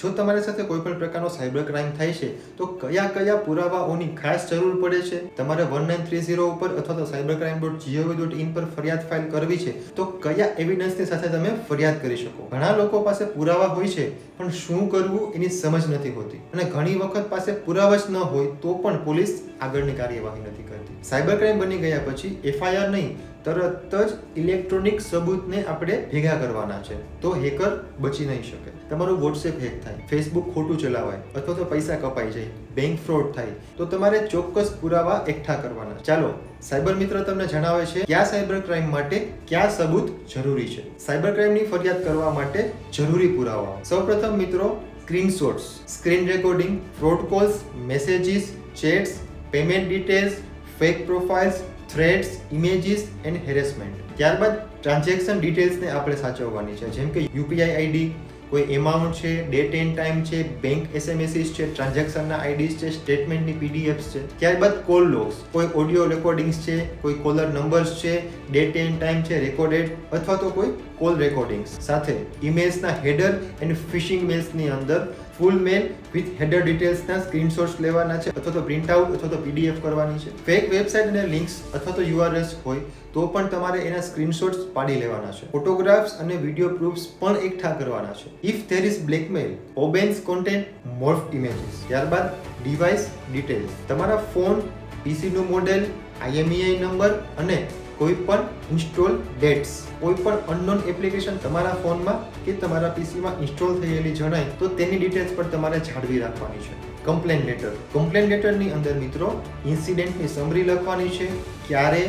જો તમારી સાથે કોઈ પણ પ્રકારનો સાયબર ક્રાઇમ થાય છે, તો કયા કયા પુરાવાઓની ખાસ જરૂર પડે છે? તમારે વન નાઇન થ્રી ઝીરો ઉપર અથવા તો cyber crime dot G O V dot in પર ફરિયાદ ફાઇલ કરવી છે, તો કયા એવિડન્સની સાથે તમે ફરિયાદ કરી શકો? ઘણા લોકો પાસે પુરાવા હોય છે, પણ શું કરવું એની સમજ નથી હોતી. અને ઘણી વખત પાસે પુરાવા જ ન હોય, તો પણ પોલીસ આગળની કાર્યવાહી નથી કરતી. સાયબર ક્રાઇમ બની ગયા પછી એફઆઈઆર નહીં, તરત જ ઇલેક્ટ્રોનિક સબૂતને આપણે ભેગા કરવાના છે, તો હેકર બચી નહીં શકે. તમારું વોટ્સએપ હેક થાય ફેસબુક ખોટું ચલાવાય અથવા તો પૈસા કપાઈ જાય બેંક ફ્રોડ થાય, તો તમારે ચોક્કસ પુરાવા એકઠા કરવાના. ચાલો સાયબર મિત્ર તમને જણાવે છે કયા સાયબર ક્રાઇમ માટે કયા સબૂત જરૂરી છે. સાયબર ક્રાઇમની ફરિયાદ કરવા માટે જરૂરી પુરાવા સૌપ્રથમ મિત્રો screenshots screen recording fraud calls messages chats payment details fake profiles threads images and harassment ત્યારબાદ ટ્રાન્ઝેક્શન ડિટેલ્સને આપણે સાચવવાની છે, જેમ કે યુપીઆઈ આઈડી કોઈ એમાઉન્ટ છે ડેટ એન્ડ ટાઈમ છે બેંક એસએમએસીસ છે ટ્રાન્ઝેક્શનના આઈડીસ છે સ્ટેટમેન્ટની પીડીએફ્સ છે, ત્યારબાદ કોલ લોગ્સ કોઈ ઓડિયો રેકોર્ડિંગ્સ છે, કોઈ કોલર નંબર્સ છે ડેટ એન્ડ ટાઈમ છે રેકોર્ડેડ અથવા તો કોઈ કોલ રેકોર્ડિંગ્સ સાથે ઇમેલ્સના હેડર એન્ડ ફિશિંગ મેલ્સની અંદર ફૂલ મેલ વિથ હેડર ડિટેલ્સના સ્ક્રીનશોટ્સ લેવાના છે, અથવા તો પ્રિન્ટ આઉટ અથવા તો પીડીએફ કરવાની છે. ફેક વેબસાઇટ અને લિંક્સ અથવા તો યુઆરએસ હોય તો પણ તમારે એના સ્ક્રીનશોટ્સ પાડી લેવાના છે. ફોટોગ્રાફ્સ અને વીડિયો પ્રૂફ્સ પણ એકઠા કરવાના છે. ઇફ ધેર ઇઝ બ્લેકમેલ ઓબેન્સ કોન્ટેન્ટ મોર્ફ ઇમેજીસ ત્યારબાદ ડિવાઇસ ડિટેલ્સ તમારા ફોન પીસીનું મોડેલ આઈએમઈઆઈ નંબર અને કોઈ પણ ઇન્સ્ટોલ ડેટ્સ કોઈ પણ અનનોન એપ્લિકેશન તમારા ફોનમાં કે તમારા પીસીમાં ઇન્સ્ટોલ થયેલી જણાય, તો તેની ડિટેલ્સ પણ તમારે જાળવી રાખવાની છે. કમ્પ્લેન લેટર કમ્પ્લેન લેટરની અંદર મિત્રો ઇન્સિડેન્ટની સમરી લખવાની છે. ક્યારે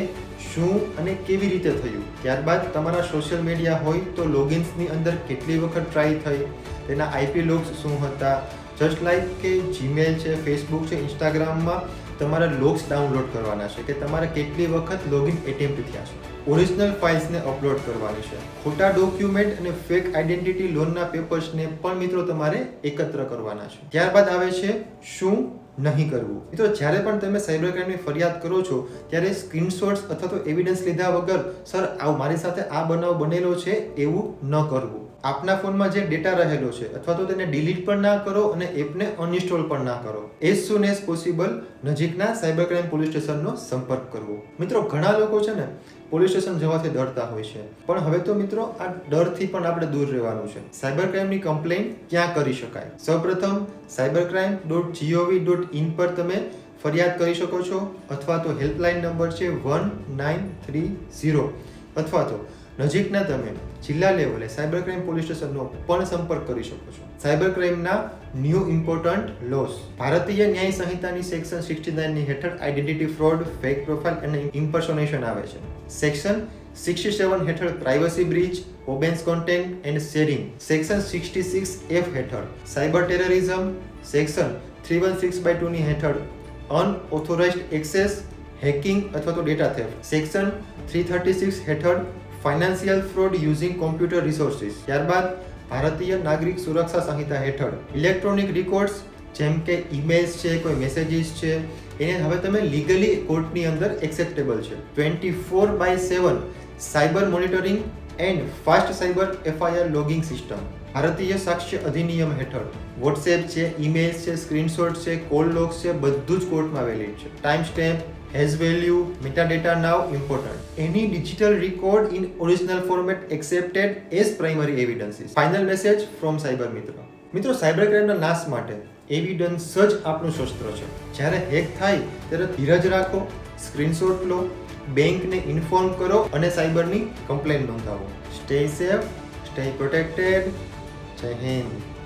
શું અને કેવી રીતે થયું? ત્યારબાદ તમારા સોશિયલ મીડિયા હોય તો લોગિન્સની અંદર કેટલી વખત ટ્રાય થઈ? તેના આઈપી લોગ્સ શું હતા? જસ્ટ લાઈક કે જીમેલ છે ફેસબુક છે ઇન્સ્ટાગ્રામમાં તમારા લોગ્સ ડાઉનલોડ કરવાના છે કે તમારે કેટલી વખત લોગિન એટેમ્પ્ટ થયા છે. ઓરિજિનલ ફાઇલ્સને અપલોડ કરવાની છે. ખોટા ડોક્યુમેન્ટ અને ફેક આઈડેન્ટિટી લોનના પેપર્સને પણ મિત્રો તમારે એકત્ર કરવાના છે. ત્યારબાદ આવે છે શું નહીં કરવું. મિત્રો, જ્યારે પણ તમે સાયબર ક્રાઇમની ફરિયાદ કરો છો, ત્યારે સ્ક્રીનશોટ્સ અથવા તો એવિડન્સ લીધા વગર, સર, આવું મારી સાથે આ બનાવ બનેલો છે, એવું ન કરવું. આપના ફોનમાં જે ડેટા રહેલો છે, અથવા તો તેને ડિલીટ પણ ના કરો અને એપને અનઇન્સ્ટોલ પણ ના કરો. એઝ સુન એઝ પોસિબલ નજીકના સાયબર ક્રાઇમ પોલીસ સ્ટેશનનો સંપર્ક કરવો. મિત્રો, ઘણા લોકો છે ને પોલીસ સ્ટેશન જવાથી ડરતા હોય છે. પણ હવે તો મિત્રો, આ ડરથી પણ આપણે દૂર રહેવાનું છે. સાયબર ક્રાઇમની કમ્પ્લેન ક્યાં કરી શકાય? સૌપ્રથમ cyber crime dot G O V dot in પર તમે ફરિયાદ કરી શકો છો, અથવા તો હેલ્પલાઇન નંબર છે વન નાઇન થ્રી ઝીરો અથવા તો નજીકના તમે જિલ્લા લેવલે સાયબર ક્રાઇમ પોલીસ સ્ટેશનનો પણ સંપર્ક કરી શકો છો. સાયબર ક્રાઇમના ન્યૂ ઇમ્પોર્ટન્ટ લોસ. ભારતીય ન્યાય સંહિતાની સેક્શન સિક્સટી નાઇનની હેઠળ આઇડેન્ટિટી ફ્રોડ, ફેક પ્રોફાઇલ અને ઇમ્પર્સોનેશન આવે છે. સેક્શન સિક્સટી સેવન હેઠળ privacy breach, ઓબેન્સ content and sharing. Section sixty six F હેઠળ cyber terrorism. Section three one six by ટુની હેઠળ અનઓથોરાઇઝ્ડ એક્સેસ, હેકિંગ અથવા તો data theft. Section three thirty six હેઠળ financial fraud using computer resources. ત્યારબાદ ભારતીય નાગરિક સુરક્ષા સંહિતા હેઠળ ઇલેક્ટ્રોનિક રેકોર્ડ્સ, જેમ કે ઈમેલ્સ છે, કોઈ મેસેજીસ છે, એને હવે તમે લીગલી કોર્ટની અંદર એક્સેપ્ટેબલ છે. Twenty four by seven cyber monitoring and fast cyber FIR logging system. ભારતીય સાક્ષ્ય અધિનિયમ હેઠળ વોટ્સએપ છે, ઈમેલ્સ છે સ્ક્રીનશોટ છે, કોલ લોગ્સ છે, બધું જ કોર્ટમાં વેલિડ છે. Timestamp has value metadata now important any digital record in original format accepted as primary evidences final message from cyber મિત્ર મિત્રો સાયબર ક્રાઇમના નાશ માટે એવિડન્સ જ આપણું શસ્ત્ર છે. જ્યારે હેક થાય, ત્યારે ધીરજ રાખો સ્ક્રીનશોટ લો, બેંકને ઇન્ફોર્મ કરો અને સાયબરની કમ્પ્લેન નોંધાવો. સ્ટે સેફ સ્ટે પ્રોટેક્ટેડ જય હિન્દ.